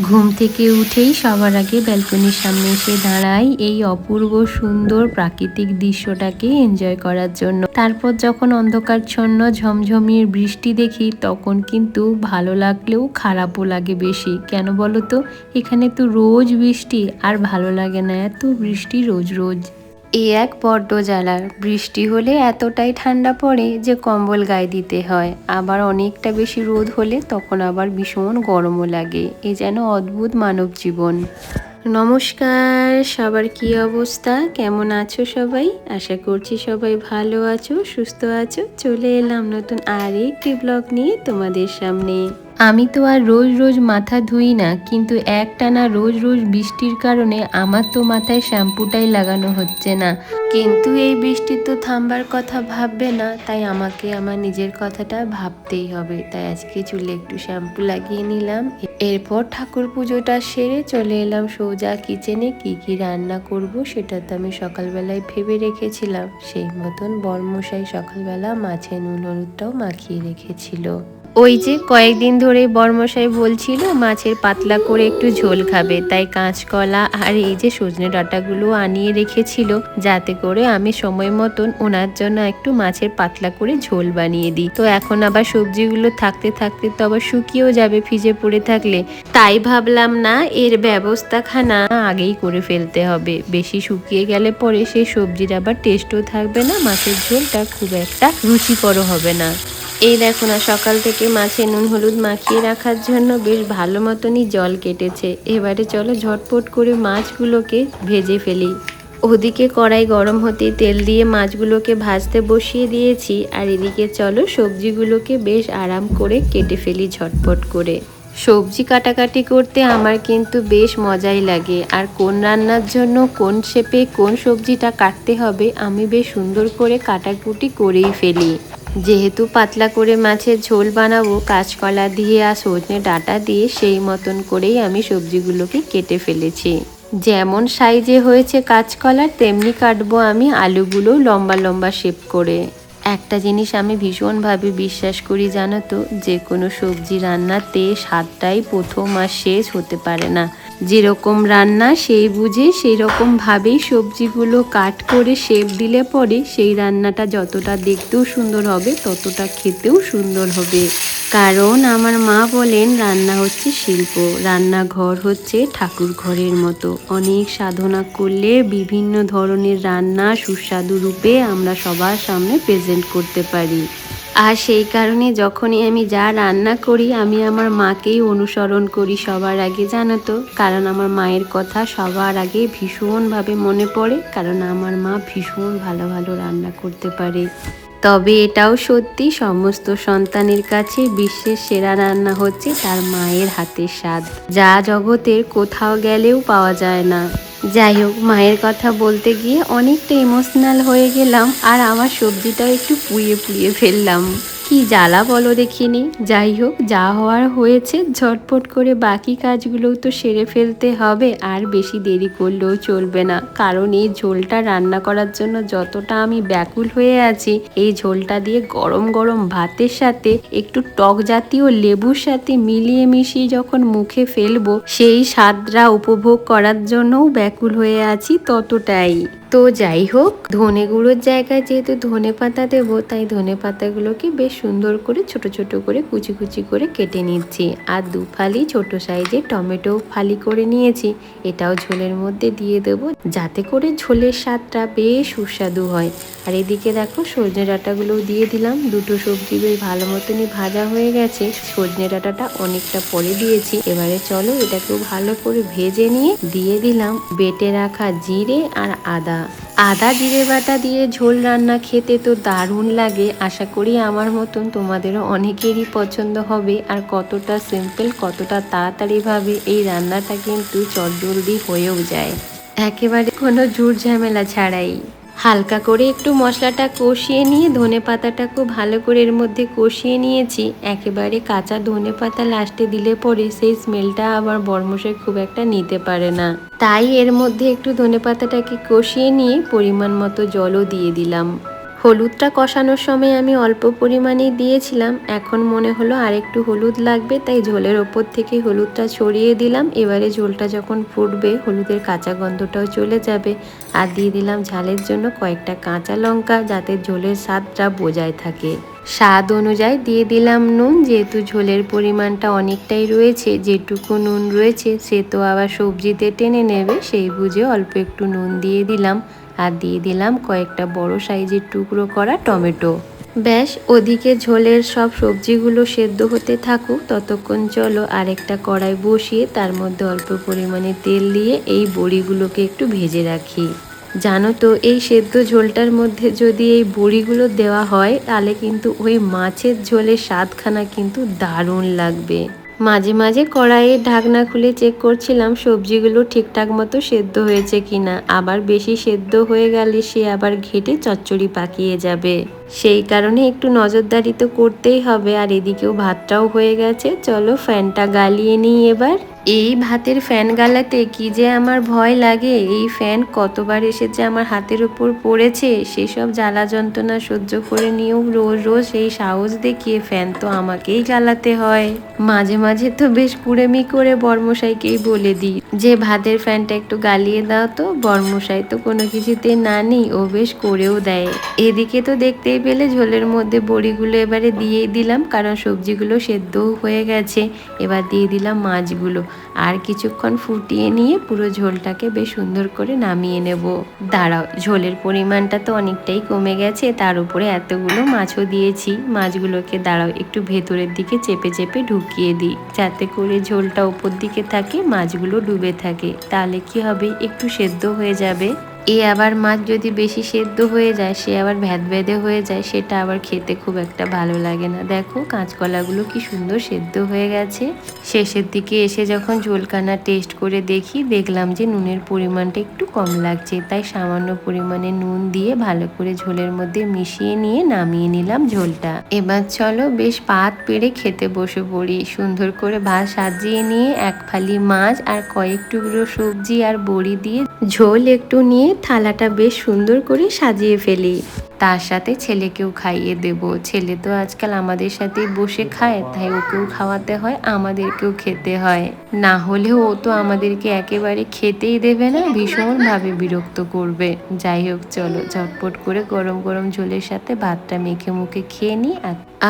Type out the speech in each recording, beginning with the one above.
ঘুম থেকে উঠেই সবার আগে ব্যালকনির সামনে এসে দাঁড়াই এই অপূর্ব সুন্দর প্রাকৃতিক দৃশ্যটাকে এনজয় করার জন্য। তারপর যখন অন্ধকারচ্ছন্ন ঝমঝমিয়ে বৃষ্টি দেখি, তখন কিন্তু ভালো লাগলেও খারাপও লাগে বেশি। কেন বলো তো? এখানে তো রোজ বৃষ্টি, আর ভালো লাগে না এত বৃষ্টি রোজ রোজ। এ এক বড্ড জ্বালা বৃষ্টি হলে এতটাই ঠান্ডা পড়ে যে কম্বল গায়ে দিতে হয়। আবার অনেকটা বেশি রোদ হলে তখন আবার ভীষণ গরমও লাগে। এ যেন অদ্ভুত মানব জীবন। নমস্কার, সবার কি অবস্থা? কেমন আছো সবাই? আশা করছি সবাই ভালো আছো, সুস্থ আছো। চলে এলাম নতুন আর একটি ব্লগ নিয়ে তোমাদের সামনে। আমি তো আর রোজ রোজ মাথা ধুই না, কিন্তু একটানা রোজ রোজ বৃষ্টির কারণে আমার তো মাথায় শ্যাম্পুটাই লাগানো হচ্ছে না। কিন্তু এই বৃষ্টি তো থামবার কথা ভাববে না, তাই আমাকে আমার নিজের কথাটা ভাবতেই হবে। তাই আজকে চুলে একটু শ্যাম্পু লাগিয়ে নিলাম। এরপর ঠাকুর পুজোটা সেরে চলে এলাম সোজা কিচেনে কি কি রান্না করব সেটা তো আমি সকালবেলায় ভেবে রেখেছিলাম। সেই মতন বরমশাই সকালবেলা মাছের নুন হলুদটাও মাখিয়ে রেখেছিল। ওই যে কয়েকদিন ধরে বর্মশাই বলছিল, মাছের পাতলা করে একটু ঝোল খাবে। তাই কাঁচকলা আর এই যে সজনে ডাঁটাগুলো আনিয়ে রেখেছিল, যাতে করে আমি সময় মতন ওনার জন্য একটু মাছের পাতলা করে ঝোল বানিয়ে দিই। তো এখন আবার সবজিগুলো থাকতে থাকতে তো আবার শুকিয়েও যাবে ফিজে পড়ে থাকলে। তাই ভাবলাম, না, এর ব্যবস্থাখানা আগেই করে ফেলতে হবে। বেশি শুকিয়ে গেলে পরে সেই সবজির আবার টেস্টও থাকবে না, মাছের ঝোলটা খুব একটা রুচিকর হবে না। এই দেখো না, সকাল থেকে মাছে নুন হলুদ মাখিয়ে রাখার জন্য বেশ ভালো মতনই জল কেটেছে। এবারে চলো ঝটপট করে মাছগুলোকে ভেজে ফেলি। ওদিকে কড়াই গরম হতে তেল দিয়ে মাছগুলোকে ভাজতে বসিয়ে দিয়েছি, আর এদিকে চলো সবজিগুলোকে বেশ আরাম করে কেটে ফেলি ঝটপট করে। সবজি কাটাকাটি করতে আমার কিন্তু বেশ মজাই লাগে, আর কোন রান্নার জন্য কোন শেপে কোন সবজিটা কাটতে হবে আমি বেশ সুন্দর করে কাটাকুটি করেই ফেলি। যেহেতু পাতলা করে মাছের ঝোল বানাবো, কাঁচকলা দিয়ে আর সজনে ডাটা দিয়ে সেই মতন করেই আমি সবজিগুলোকে কেটে ফেলেছি। যেমন সাইজে হয়েছে কাঁচকলার, তেমনি কাটবো আমি আলুগুলো লম্বা লম্বা শেপ করে। একটা জিনিস আমি ভীষণভাবে বিশ্বাস করি জানো তো, যে কোনো সবজি রান্নাতে স্বাদটাই প্রথম আর শেষ হতে পারে না। যেরকম রান্না সেই বুঝে সেই রকমভাবেই সবজিগুলো কাট করে শেপ দিলে পরে সেই রান্নাটা যতটা দেখতেও সুন্দর হবে, ততটা খেতেও সুন্দর হবে। কারণ আমার মা বলেন, রান্না হচ্ছে শিল্প, রান্নাঘর হচ্ছে ঠাকুর ঘরের মতো। অনেক সাধনা করলে বিভিন্ন ধরনের রান্না সুস্বাদু রূপে আমরা সবার সামনে প্রেজেন্ট করতে পারি। আর সেই কারণে যখনই আমি যা রান্না করি, আমি আমার মাকেই অনুসরণ করি সবার আগে, জানো তো? কারণ আমার মায়ের কথা সবার আগে ভীষণভাবে মনে পড়ে, কারণ আমার মা ভীষণ ভালো ভালো রান্না করতে পারে। তবে এটাও সত্যি, সমস্ত সন্তানের কাছে বিশ্বের সেরা রান্না হচ্ছে তার মায়ের হাতের স্বাদ। যা জগতের কোথাও গেলেও পাওয়া যায় না। যাই হোক, মায়ের কথা বলতে গিয়ে অনেকটা ইমোশনাল হয়ে গেলাম আর আমার সবজিটাও একটু পুড়িয়ে পুড়িয়ে ফেললাম। কি জ্বালা বলো দেখিনি? যাই হোক যা হওয়ার হয়েছে, ঝটপট করে বাকি কাজগুলোও তো সেরে ফেলতে হবে, আর বেশি দেরি করলেও চলবে না। কারণ এই ঝোলটা রান্না করার জন্য যতটা আমি ব্যাকুল হয়ে আছি, এই ঝোলটা দিয়ে গরম গরম ভাতের সাথে, একটু টক জাতীয় লেবুর সাথে মিলিয়ে মিশিয়ে যখন মুখে ফেলব, সেই স্বাদটা উপভোগ করার জন্যও ব্যাকুল হয়ে আছি ততটাই। তো যাই হোক ধনে গুঁড়োর জায়গায় যেহেতু ধনে পাতা দেবো, তাই ধনে পাতাগুলোকে বেশ সুন্দর করে, ছোট ছোট করে, কুচি কুচি করে কেটে নিচ্ছি। আর দু ফালি ছোট সাইজে টমেটো ফালি করে নিয়েছি। এটাও ঝোলের মধ্যে দিয়ে দেবো যাতে করে ঝোলের স্বাদটা বেশ সুস্বাদু হয়। আর এদিকে দেখো, সজনে ডাঁটাগুলোও দিয়ে দিলাম। দুটো সবজি বেশ ভালো মতনই ভাজা হয়ে গেছে। সজনে ডাঁটাটা অনেকটা পরে দিয়েছি। এবারে চলো এটাকেও ভালো করে ভেজে নিয়ে দিয়ে দিলাম বেটে রাখা জিরে আর আদা। আদা, জিরে বাটা দিয়ে ঝোল রান্না খেতে তো দারুণ লাগে। আশা করি আমার মতন তোমাদেরও অনেকেরই পছন্দ হবে। আর কতটা সিম্পল কতটা তাড়াতাড়িভাবে এই রান্নাটা কিন্তু চটজলদি হয়েও যায়। একেবারে কোনো ঝুট ঝামেলা ছাড়াই। হালকা করে একটু মশলাটা কষিয়ে নিয়ে ধনে পাতাটা খুব ভালো করে এর মধ্যে কষিয়ে নিয়েছি। একেবারে কাঁচা ধনে পাতা লাস্টে দিলে পরে সেই স্মেলটা আবার বর্মশাই খুব একটা নিতে পারে না। তাই এর মধ্যে একটু ধনে পাতাটাকে কষিয়ে নিয়ে পরিমাণ মতো জলও দিয়ে দিলাম। হলুদটা কষানোর সময় আমি অল্প পরিমাণেই দিয়েছিলাম। এখন মনে হলো আর একটু হলুদ লাগবে, তাই ঝোলের ওপর থেকে হলুদটা ছড়িয়ে দিলাম। এবারে ঝোলটা যখন ফুটবে, হলুদের কাঁচা গন্ধটাও চলে যাবে। আর দিয়ে দিলাম ঝালের জন্য কয়েকটা কাঁচা লঙ্কা, যাতে ঝোলের স্বাদটা বোঝায় থাকে। স্বাদ অনুযায়ী দিয়ে দিলাম নুন, যেহেতু ঝোলের পরিমাণটা অনেকটাই রয়েছে, যেটুকু নুন রয়েছে, সে তো আবার সবজিতে টেনে নেবে, সেই বুঝে অল্প একটু নুন দিয়ে দিলাম। আর দিয়ে দিলাম কয়েকটা বড় সাইজের টুকরো করা টমেটো। ব্যাস, ওদিকে ঝোলের সব সবজিগুলো সেদ্ধ হতে থাকুক, ততক্ষণ চলো আরেকটা কড়াই বসিয়ে তার মধ্যে অল্প পরিমাণে তেল দিয়ে এই বড়িগুলোকে একটু ভেজে রাখি। জানো তো, এই সেদ্ধ ঝোলটার মধ্যে যদি এই বড়িগুলো দেওয়া হয়, তাহলে কিন্তু ওই মাছের ঝোলের স্বাদখানা কিন্তু দারুণ লাগবে। মাঝে মাঝে কড়াইয়ের ঢাকনা খুলে চেক করছিলাম সবজিগুলো ঠিকঠাক মতো সেদ্ধ হয়েছে কিনা। আবার বেশি সেদ্ধ হয়ে গেলে সে আবার ঘেটে চচ্চড়ি পাকিয়ে যাবে। সেই কারণে একটু নজরদারি তো করতেই হবে, আর এদিকেও ভাতটাও হয়ে গেছে। চলো ফ্যানটা গালিয়ে নিই এবার। এই ভাতের ফ্যান গালাতে কি যে আমার ভয় লাগে? এই ফ্যান কতবার এসেছে আমার হাতের উপর পড়েছে? সেসব জ্বালা যন্ত্রণা সহ্য করে নিয়েও রোজ রোজ এই সাহস দেখিয়ে ফ্যান তো আমাকেই জ্বালাতে হয়। মাঝে মাঝে তো বেশ কুড়েমি করে বর্মশাইকেই বলে দিই, যে ভাতের ফ্যানটা একটু গালিয়ে দাও তো। বর্মশাই তো কোনো কিছুতে না নিই, ও বেশ করেও দেয়। এদিকে তো দেখতেই পেলে ঝোলের মধ্যে বড়িগুলো এবারে দিয়েই দিলাম, কারণ সবজিগুলো সেদ্ধও হয়ে গেছে। এবার দিয়ে দিলাম মাছগুলো। আর কিছুক্ষণ ফুটিয়ে নিয়ে পুরো ঝোলটাকে বেশ সুন্দর করে নামিয়ে নেব। দাঁড়াও, ঝোলের পরিমাণটা তো অনেকটাই কমে গেছে, তার উপরে এতগুলো মাছও দিয়েছি। মাছগুলোকে দাঁড়াও, একটু ভেতরের দিকে চেপে চেপে ঢুকিয়ে দিই, যাতে করে ঝোলটা উপর দিকে থাকে, মাছগুলো ডুবে থাকে। তাহলে কি হবে? একটু সেদ্ধ হয়ে যাবে। এ আবার মাছ যদি বেশি সেদ্ধ হয়ে যায়, সে আবার ভ্যাদ ভেদে হয়ে যায়, সেটা আবার খেতে খুব একটা ভালো লাগে না। দেখো কাঁচকলাগুলো কি সুন্দর সেদ্ধ হয়ে গেছে। শেষের দিকে এসে যখন ঝোলখানা টেস্ট করে দেখি, দেখলাম যে নুনের পরিমাণটা একটু কম লাগছে। তাই সামান্য পরিমাণে নুন দিয়ে ভালো করে ঝোলের মধ্যে মিশিয়ে নিয়ে নামিয়ে নিলাম ঝোলটা। এবার চলো বেশ পাত পেড়ে খেতে বসে পড়ি। সুন্দর করে ভাত সাজিয়ে নিয়ে এক ফালি মাছ আর কয়েক টুকরো সবজি আর বড়ি দিয়ে ঝোল একটু নিয়ে থালাটা বেশ সুন্দর করে সাজিয়ে ফেলি। তার সাথে ছেলেকেও খাইয়ে দেব। ছেলে তো আজকাল আমাদের সাথেই বসে খায়, তাই ওকেও খাওয়াতে হয়, আমাদেরকেও খেতে হয়। না হলেও ও তো আমাদেরকে একেবারে খেতেই দেবে না, ভীষণভাবে বিরক্ত করবে। যাই হোক, চলো ঝটপট করে গরম গরম ঝোলের সাথে ভাতটা মেখে মুখে খেয়ে নিই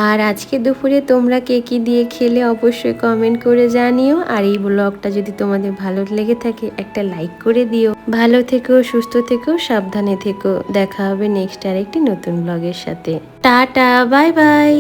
আর আজকে দুপুরে তোমরা কে কি দিয়ে খেলে অবশ্যই কমেন্ট করে জানিও। আর এই ব্লগটা যদি তোমাদের ভালো লেগে থাকে, একটা লাইক করে দিও। ভালো থেকো, সুস্থ থেকো, সাবধানে থেকো। দেখা হবে নেক্সট আরেকটি নতুন ব্লগের সাথে। Tata bye bye